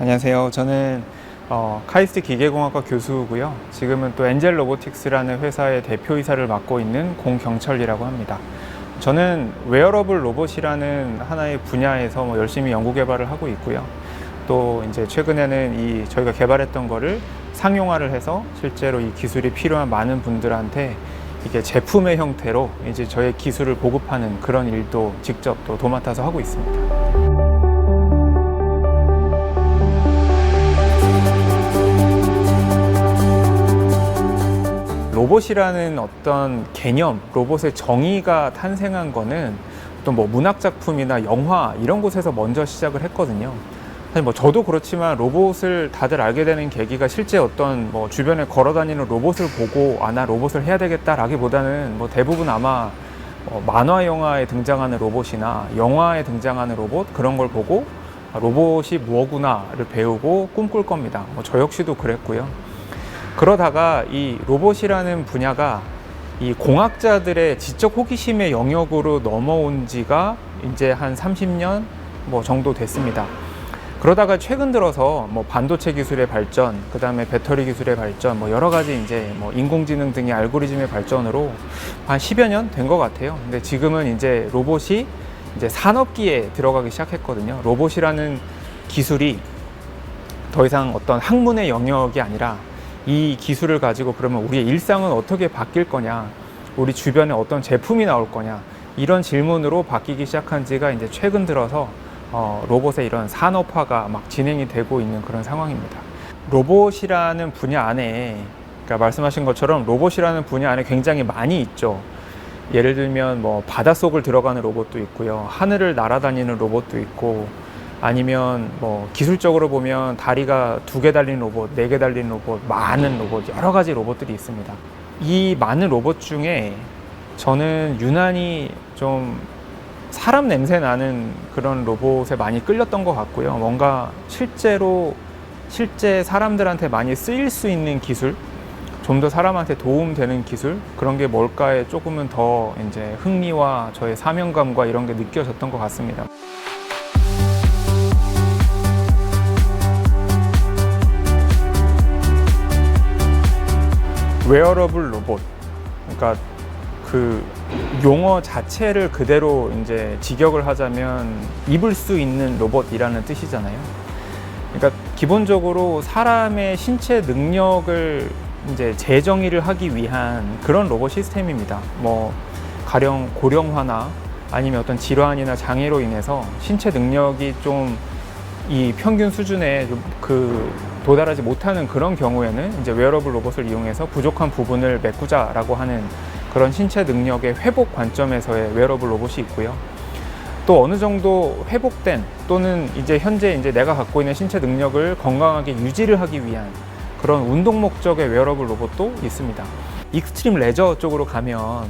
안녕하세요. 저는 어, 카이스트 기계공학과 교수고요. 지금은 또 엔젤 로보틱스라는 회사의 대표이사를 맡고 있는 공경철이라고 합니다. 저는 웨어러블 로봇이라는 하나의 분야에서 뭐 열심히 연구 개발을 하고 있고요. 또 이제 최근에는 이 저희가 개발했던 거를 상용화를 해서 실제로 이 기술이 필요한 많은 분들한테 이게 제품의 형태로 이제 저의 기술을 보급하는 그런 일도 직접 또 도맡아서 하고 있습니다. 로봇이라는 어떤 개념, 로봇의 정의가 탄생한 거는 또뭐 문학 작품이나 영화 이런 곳에서 먼저 시작을 했거든요. 사실 뭐 저도 그렇지만 로봇을 다들 알게 되는 계기가 실제 어떤 뭐 주변에 걸어 다니는 로봇을 보고 아 나 로봇을 해야 되겠다라기보다는 뭐 대부분 아마 어, 만화 영화에 등장하는 로봇이나 영화에 등장하는 로봇 그런 걸 보고 아, 로봇이 무엇구나를 배우고 꿈꿀 겁니다. 뭐 저 역시도 그랬고요. 그러다가 이 로봇이라는 분야가 이 공학자들의 지적 호기심의 영역으로 넘어온 지가 이제 한 30년 뭐 정도 됐습니다. 그러다가 최근 들어서 뭐 반도체 기술의 발전, 그 다음에 배터리 기술의 발전, 뭐 여러 가지 이제 뭐 인공지능 등의 알고리즘의 발전으로 한 10여 년 된 것 같아요. 근데 지금은 이제 로봇이 이제 산업기에 들어가기 시작했거든요. 로봇이라는 기술이 더 이상 어떤 학문의 영역이 아니라 이 기술을 가지고 그러면 우리의 일상은 어떻게 바뀔 거냐, 우리 주변에 어떤 제품이 나올 거냐, 이런 질문으로 바뀌기 시작한 지가 이제 최근 들어서 어, 로봇의 이런 산업화가 막 진행이 되고 있는 그런 상황입니다. 로봇이라는 분야 안에, 그러니까 말씀하신 것처럼 로봇이라는 분야 안에 굉장히 많이 있죠. 예를 들면 뭐 바닷속을 들어가는 로봇도 있고요. 하늘을 날아다니는 로봇도 있고, 아니면 뭐 기술적으로 보면 다리가 두 개 달린 로봇, 네 개 달린 로봇, 많은 로봇, 여러 가지 로봇들이 있습니다. 이 많은 로봇 중에 저는 유난히 좀 사람 냄새 나는 그런 로봇에 많이 끌렸던 것 같고요. 뭔가 실제로 실제 사람들한테 많이 쓰일 수 있는 기술, 좀 더 사람한테 도움되는 기술 그런 게 뭘까에 조금은 더 이제 흥미와 저의 사명감과 이런 게 느껴졌던 것 같습니다. 웨어러블 로봇. 그러니까 그 용어 자체를 그대로 이제 직역을 하자면 입을 수 있는 로봇이라는 뜻이잖아요. 그러니까 기본적으로 사람의 신체 능력을 이제 재정의를 하기 위한 그런 로봇 시스템입니다. 뭐 가령 고령화나 아니면 어떤 질환이나 장애로 인해서 신체 능력이 좀 이 평균 수준에 좀그 도달하지 못하는 그런 경우에는 이제 웨어러블 로봇을 이용해서 부족한 부분을 메꾸자라고 하는 그런 신체 능력의 회복 관점에서의 웨어러블 로봇이 있고요. 또 어느 정도 회복된 또는 이제 현재 이제 내가 갖고 있는 신체 능력을 건강하게 유지를 하기 위한 그런 운동 목적의 웨어러블 로봇도 있습니다. 익스트림 레저 쪽으로 가면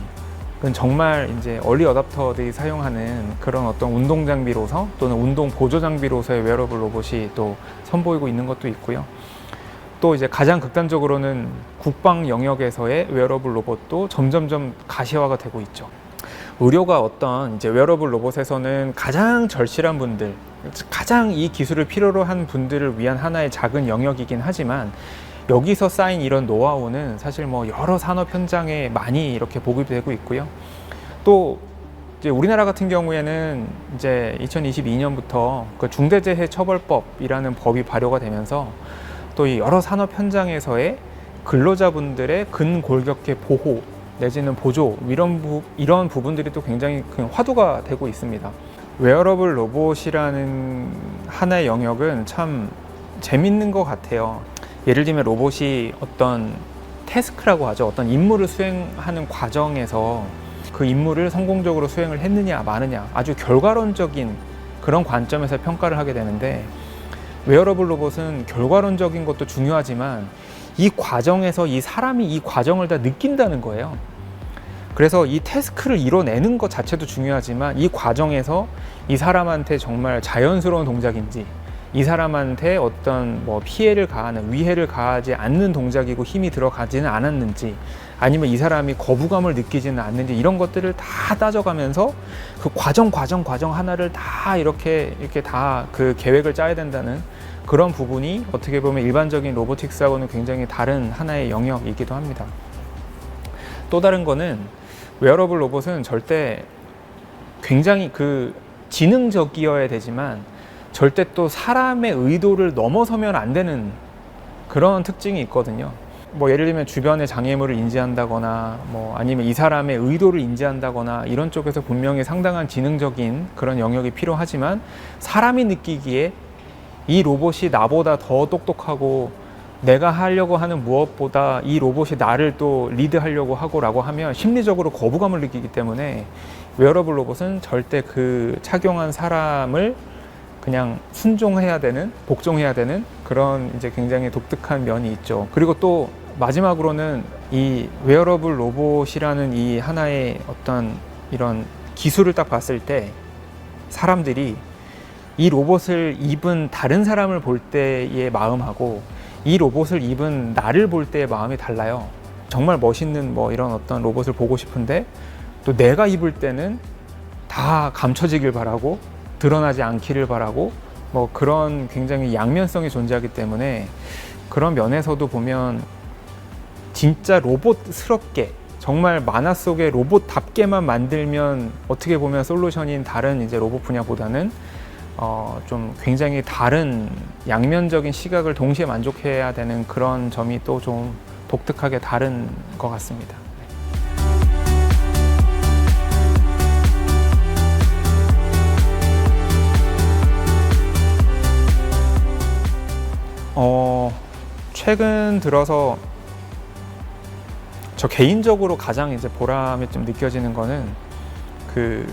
그건 정말 이제 얼리 어답터들이 사용하는 그런 어떤 운동 장비로서 또는 운동 보조 장비로서의 웨어러블 로봇이 또 선보이고 있는 것도 있고요. 또 이제 가장 극단적으로는 국방 영역에서의 웨어러블 로봇도 점점점 가시화가 되고 있죠. 의료가 어떤 이제 웨어러블 로봇에서는 가장 절실한 분들, 가장 이 기술을 필요로 한 분들을 위한 하나의 작은 영역이긴 하지만 여기서 쌓인 이런 노하우는 사실 뭐 여러 산업 현장에 많이 이렇게 보급이 되고 있고요. 또 이제 우리나라 같은 경우에는 이제 2022년부터 그 중대재해처벌법이라는 법이 발효가 되면서 또 이 여러 산업 현장에서의 근로자분들의 근골격계 보호 내지는 보조 이런 부, 이런 부분들이 또 굉장히 큰 화두가 되고 있습니다. 웨어러블 로봇이라는 하나의 영역은 참 재밌는 것 같아요. 예를 들면 로봇이 어떤 태스크라고 하죠. 어떤 임무를 수행하는 과정에서 그 임무를 성공적으로 수행을 했느냐 마느냐 아주 결과론적인 그런 관점에서 평가를 하게 되는데 웨어러블 로봇은 결과론적인 것도 중요하지만 이 과정에서 이 사람이 이 과정을 다 느낀다는 거예요. 그래서 이 태스크를 이뤄내는 것 자체도 중요하지만 이 과정에서 이 사람한테 정말 자연스러운 동작인지 이 사람한테 어떤 뭐 피해를 가하는 위해를 가하지 않는 동작이고 힘이 들어가지는 않았는지 아니면 이 사람이 거부감을 느끼지는 않는지 이런 것들을 다 따져가면서 그 과정 과정 과정 하나를 다 이렇게 이렇게 다 그 계획을 짜야 된다는 그런 부분이 어떻게 보면 일반적인 로보틱스하고는 굉장히 다른 하나의 영역이기도 합니다. 또 다른 거는 웨어러블 로봇은 절대 굉장히 그 지능적이어야 되지만 절대 또 사람의 의도를 넘어서면 안 되는 그런 특징이 있거든요. 뭐 예를 들면 주변의 장애물을 인지한다거나 뭐 아니면 이 사람의 의도를 인지한다거나 이런 쪽에서 분명히 상당한 지능적인 그런 영역이 필요하지만 사람이 느끼기에 이 로봇이 나보다 더 똑똑하고 내가 하려고 하는 무엇보다 이 로봇이 나를 또 리드하려고 하고라고 하면 심리적으로 거부감을 느끼기 때문에 웨어러블 로봇은 절대 그 착용한 사람을 그냥 순종해야 되는 복종해야 되는 그런 이제 굉장히 독특한 면이 있죠. 그리고 또 마지막으로는 이 웨어러블 로봇이라는 이 하나의 어떤 이런 기술을 딱 봤을 때 사람들이 이 로봇을 입은 다른 사람을 볼 때의 마음하고 이 로봇을 입은 나를 볼 때의 마음이 달라요. 정말 멋있는 뭐 이런 어떤 로봇을 보고 싶은데 또 내가 입을 때는 다 감춰지길 바라고 드러나지 않기를 바라고 뭐 그런 굉장히 양면성이 존재하기 때문에 그런 면에서도 보면 진짜 로봇스럽게 정말 만화 속의 로봇답게만 만들면 어떻게 보면 솔루션인 다른 이제 로봇 분야보다는 어, 좀 굉장히 다른 양면적인 시각을 동시에 만족해야 되는 그런 점이 또 좀 독특하게 다른 것 같습니다. 어, 최근 들어서 저 개인적으로 가장 이제 보람이 좀 느껴지는 거는 그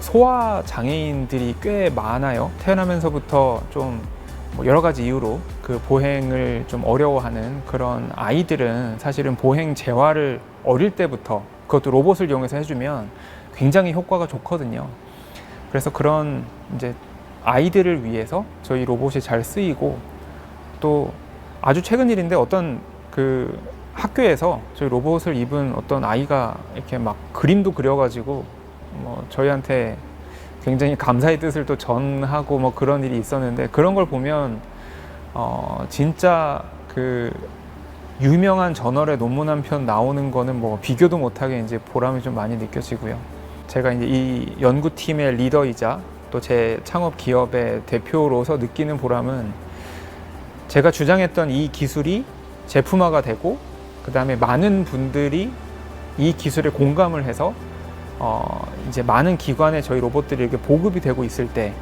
소아 장애인들이 꽤 많아요. 태어나면서부터 좀뭐 여러 가지 이유로 그 보행을 좀 어려워하는 그런 아이들은 사실은 보행 재활을 어릴 때부터 그것도 로봇을 이용해서 해주면 굉장히 효과가 좋거든요. 그래서 그런 이제 아이들을 위해서 저희 로봇이 잘 쓰이고 또 아주 최근 일인데 어떤 그 학교에서 저희 로봇을 입은 어떤 아이가 이렇게 막 그림도 그려가지고 뭐 저희한테 굉장히 감사의 뜻을 또 전하고 뭐 그런 일이 있었는데 그런 걸 보면 어 진짜 그 유명한 저널에 논문 한 편 나오는 거는 뭐 비교도 못하게 이제 보람이 좀 많이 느껴지고요. 제가 이제 이 연구팀의 리더이자 또 제 창업 기업의 대표로서 느끼는 보람은 제가 주장했던 이 기술이 제품화가 되고 그 다음에 많은 분들이 이 기술에 공감을 해서 어, 이제 많은 기관에 저희 로봇들이 이렇게 보급이 되고 있을 때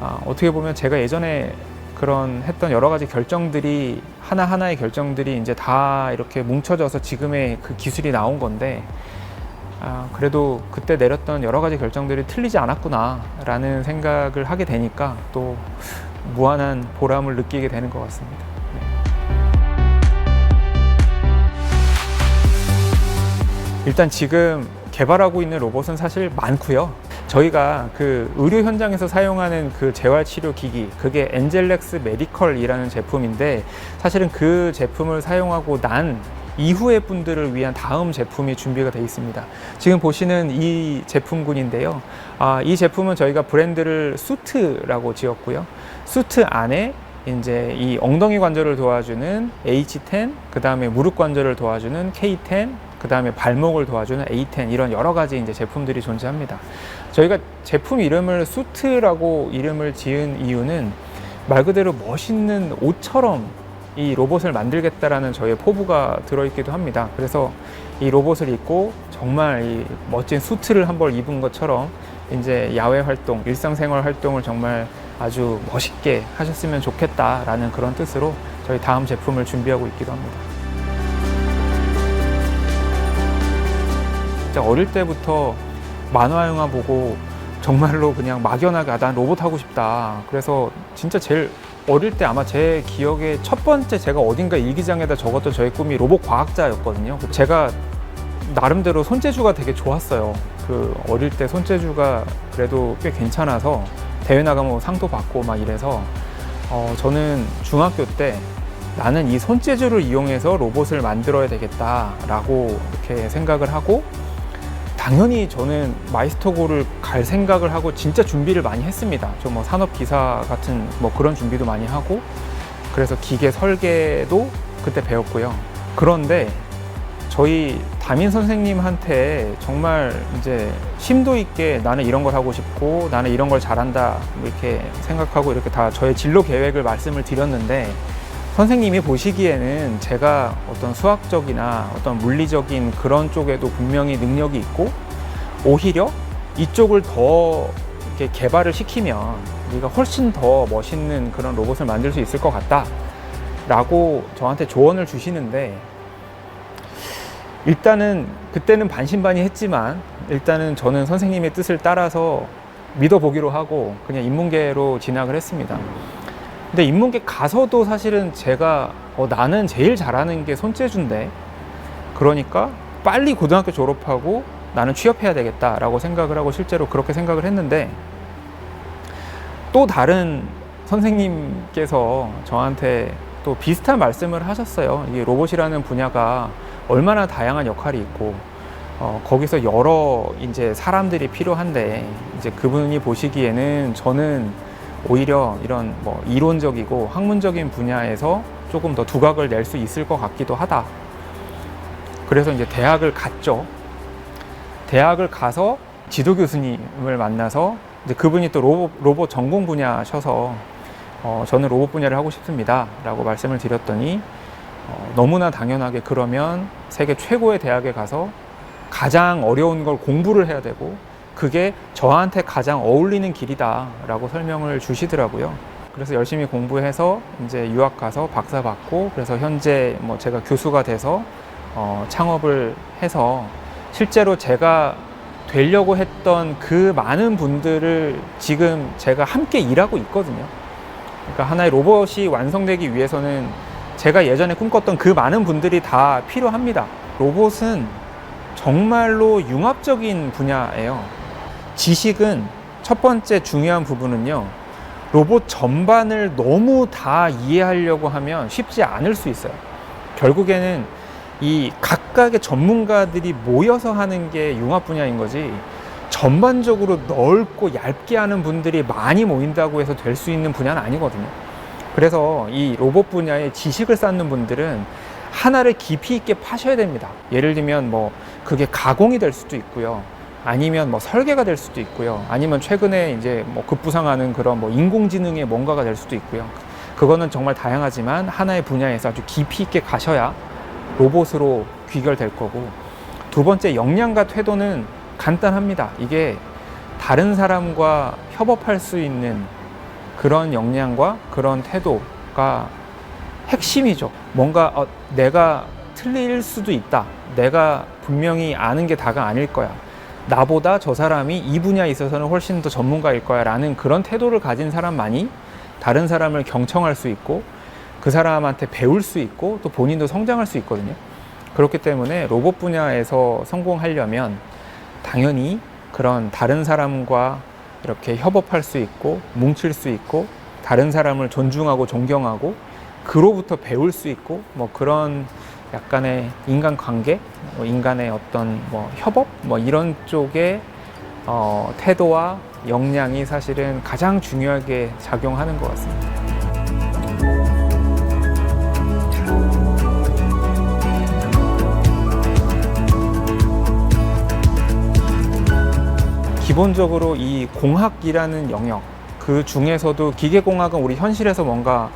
어, 어떻게 보면 제가 예전에 그런 했던 여러 가지 결정들이 하나 하나의 결정들이 이제 다 이렇게 뭉쳐져서 지금의 그 기술이 나온 건데 아, 그래도 그때 내렸던 여러 가지 결정들이 틀리지 않았구나라는 생각을 하게 되니까 또 무한한 보람을 느끼게 되는 것 같습니다. 네. 일단 지금 개발하고 있는 로봇은 사실 많고요. 저희가 그 의료 현장에서 사용하는 그 재활 치료 기기, 그게 엔젤렉스 메디컬이라는 제품인데 사실은 그 제품을 사용하고 난 이후의 분들을 위한 다음 제품이 준비가 되어 있습니다. 지금 보시는 이 제품군인데요. 아, 이 제품은 저희가 브랜드를 수트라고 지었고요. 수트 안에 이제 이 엉덩이 관절을 도와주는 H10, 그 다음에 무릎 관절을 도와주는 K10, 그 다음에 발목을 도와주는 A10 이런 여러 가지 이제 제품들이 존재합니다. 저희가 제품 이름을 수트라고 이름을 지은 이유는 말 그대로 멋있는 옷처럼 이 로봇을 만들겠다라는 저의 포부가 들어있기도 합니다. 그래서 이 로봇을 입고 정말 이 멋진 수트를 한 벌 입은 것처럼 이제 야외 활동, 일상생활 활동을 정말 아주 멋있게 하셨으면 좋겠다라는 그런 뜻으로 저희 다음 제품을 준비하고 있기도 합니다. 진짜 어릴 때부터 만화 영화 보고 정말로 그냥 막연하게 아, 난 로봇 하고 싶다. 그래서 진짜 제일 어릴 때 아마 제 기억에 첫 번째 제가 어딘가 일기장에다 적었던 저의 꿈이 로봇 과학자였거든요. 제가 나름대로 손재주가 되게 좋았어요. 그 어릴 때 손재주가 그래도 꽤 괜찮아서 대회 나가면 상도 받고 막 이래서 어, 저는 중학교 때 나는 이 손재주를 이용해서 로봇을 만들어야 되겠다라고 이렇게 생각을 하고 당연히 저는 마이스터고를 갈 생각을 하고 진짜 준비를 많이 했습니다. 저 뭐 산업 기사 같은 뭐 그런 준비도 많이 하고 그래서 기계 설계도 그때 배웠고요. 그런데 저희 담임 선생님한테 정말 이제 심도 있게 나는 이런 걸 하고 싶고 나는 이런 걸 잘한다 뭐 이렇게 생각하고 이렇게 다 저의 진로 계획을 말씀을 드렸는데 선생님이 보시기에는 제가 어떤 수학적이나 어떤 물리적인 그런 쪽에도 분명히 능력이 있고 오히려 이쪽을 더 이렇게 개발을 시키면 우리가 훨씬 더 멋있는 그런 로봇을 만들 수 있을 것 같다 라고 저한테 조언을 주시는데 일단은 그때는 반신반의 했지만 일단은 저는 선생님의 뜻을 따라서 믿어보기로 하고 그냥 인문계로 진학을 했습니다. 근데 인문계 가서도 사실은 제가 어, 나는 제일 잘하는 게 손재주인데 그러니까 빨리 고등학교 졸업하고 나는 취업해야 되겠다라고 생각을 하고 실제로 그렇게 생각을 했는데 또 다른 선생님께서 저한테 또 비슷한 말씀을 하셨어요. 이 로봇이라는 분야가 얼마나 다양한 역할이 있고 어, 거기서 여러 이제 사람들이 필요한데 이제 그분이 보시기에는 저는 오히려 이런 뭐 이론적이고 학문적인 분야에서 조금 더 두각을 낼 수 있을 것 같기도 하다. 그래서 이제 대학을 갔죠. 대학을 가서 지도 교수님을 만나서 이제 그분이 또 로봇, 로봇 전공 분야셔서 어, 저는 로봇 분야를 하고 싶습니다. 라고 말씀을 드렸더니 어, 너무나 당연하게 그러면 세계 최고의 대학에 가서 가장 어려운 걸 공부를 해야 되고 그게 저한테 가장 어울리는 길이다라고 설명을 주시더라고요. 그래서 열심히 공부해서 이제 유학 가서 박사 받고 그래서 현재 뭐 제가 교수가 돼서 어, 창업을 해서 실제로 제가 되려고 했던 그 많은 분들을 지금 제가 함께 일하고 있거든요. 그러니까 하나의 로봇이 완성되기 위해서는 제가 예전에 꿈꿨던 그 많은 분들이 다 필요합니다. 로봇은 정말로 융합적인 분야예요. 지식은 첫 번째 중요한 부분은요. 로봇 전반을 너무 다 이해하려고 하면 쉽지 않을 수 있어요. 결국에는 이 각각의 전문가들이 모여서 하는 게 융합 분야인 거지 전반적으로 넓고 얇게 하는 분들이 많이 모인다고 해서 될 수 있는 분야는 아니거든요. 그래서 이 로봇 분야에 지식을 쌓는 분들은 하나를 깊이 있게 파셔야 됩니다. 예를 들면 뭐 그게 가공이 될 수도 있고요. 아니면 뭐 설계가 될 수도 있고요. 아니면 최근에 이제 뭐 급부상하는 그런 뭐 인공지능의 뭔가가 될 수도 있고요. 그거는 정말 다양하지만 하나의 분야에서 아주 깊이 있게 가셔야 로봇으로 귀결될 거고 두 번째 역량과 태도는 간단합니다. 이게 다른 사람과 협업할 수 있는 그런 역량과 그런 태도가 핵심이죠. 뭔가 어, 내가 틀릴 수도 있다. 내가 분명히 아는 게 다가 아닐 거야. 나보다 저 사람이 이 분야에 있어서는 훨씬 더 전문가일 거야. 라는 그런 태도를 가진 사람만이 다른 사람을 경청할 수 있고 그 사람한테 배울 수 있고 또 본인도 성장할 수 있거든요. 그렇기 때문에 로봇 분야에서 성공하려면 당연히 그런 다른 사람과 이렇게 협업할 수 있고 뭉칠 수 있고 다른 사람을 존중하고 존경하고 그로부터 배울 수 있고 뭐 그런 약간의 인간 관계, 뭐 인간의 어떤 뭐 협업 뭐 이런 쪽의 어, 태도와 역량이 사실은 가장 중요하게 작용하는 것 같습니다. 기본적으로 이 공학이라는 영역 그 중에서도 기계공학은 우리 현실에서 뭔가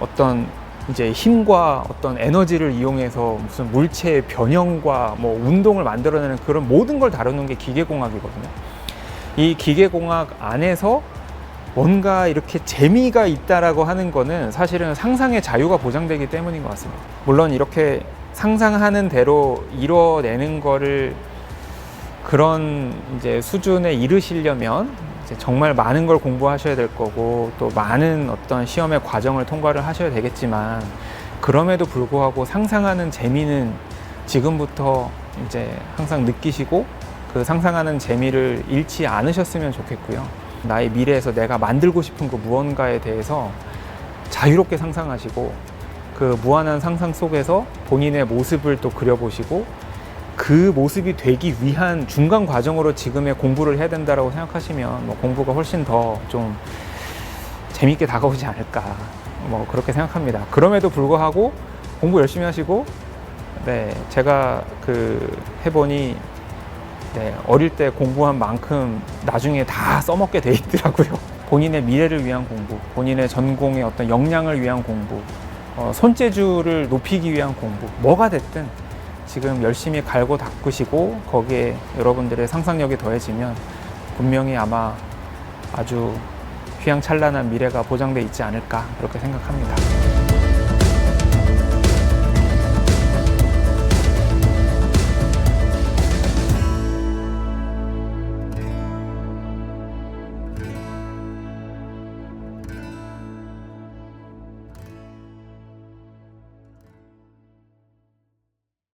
어떤 이제 힘과 어떤 에너지를 이용해서 무슨 물체의 변형과 뭐 운동을 만들어내는 그런 모든 걸 다루는 게 기계공학이거든요. 이 기계공학 안에서 뭔가 이렇게 재미가 있다라고 하는 거는 사실은 상상의 자유가 보장되기 때문인 것 같습니다. 물론 이렇게 상상하는 대로 이뤄내는 거를 그런 이제 수준에 이르시려면 정말 많은 걸 공부하셔야 될 거고 또 많은 어떤 시험의 과정을 통과를 하셔야 되겠지만 그럼에도 불구하고 상상하는 재미는 지금부터 이제 항상 느끼시고 그 상상하는 재미를 잃지 않으셨으면 좋겠고요. 나의 미래에서 내가 만들고 싶은 그 무언가에 대해서 자유롭게 상상하시고 그 무한한 상상 속에서 본인의 모습을 또 그려보시고 그 모습이 되기 위한 중간 과정으로 지금의 공부를 해야 된다라고 생각하시면 뭐 공부가 훨씬 더 좀 재밌게 다가오지 않을까 뭐 그렇게 생각합니다. 그럼에도 불구하고 공부 열심히 하시고 네 제가 그 해보니 네, 어릴 때 공부한 만큼 나중에 다 써먹게 돼 있더라고요. 본인의 미래를 위한 공부, 본인의 전공의 어떤 역량을 위한 공부, 어, 손재주를 높이기 위한 공부, 뭐가 됐든 지금 열심히 갈고 닦으시고 거기에 여러분들의 상상력이 더해지면 분명히 아마 아주 휘황찬란한 미래가 보장돼 있지 않을까 그렇게 생각합니다.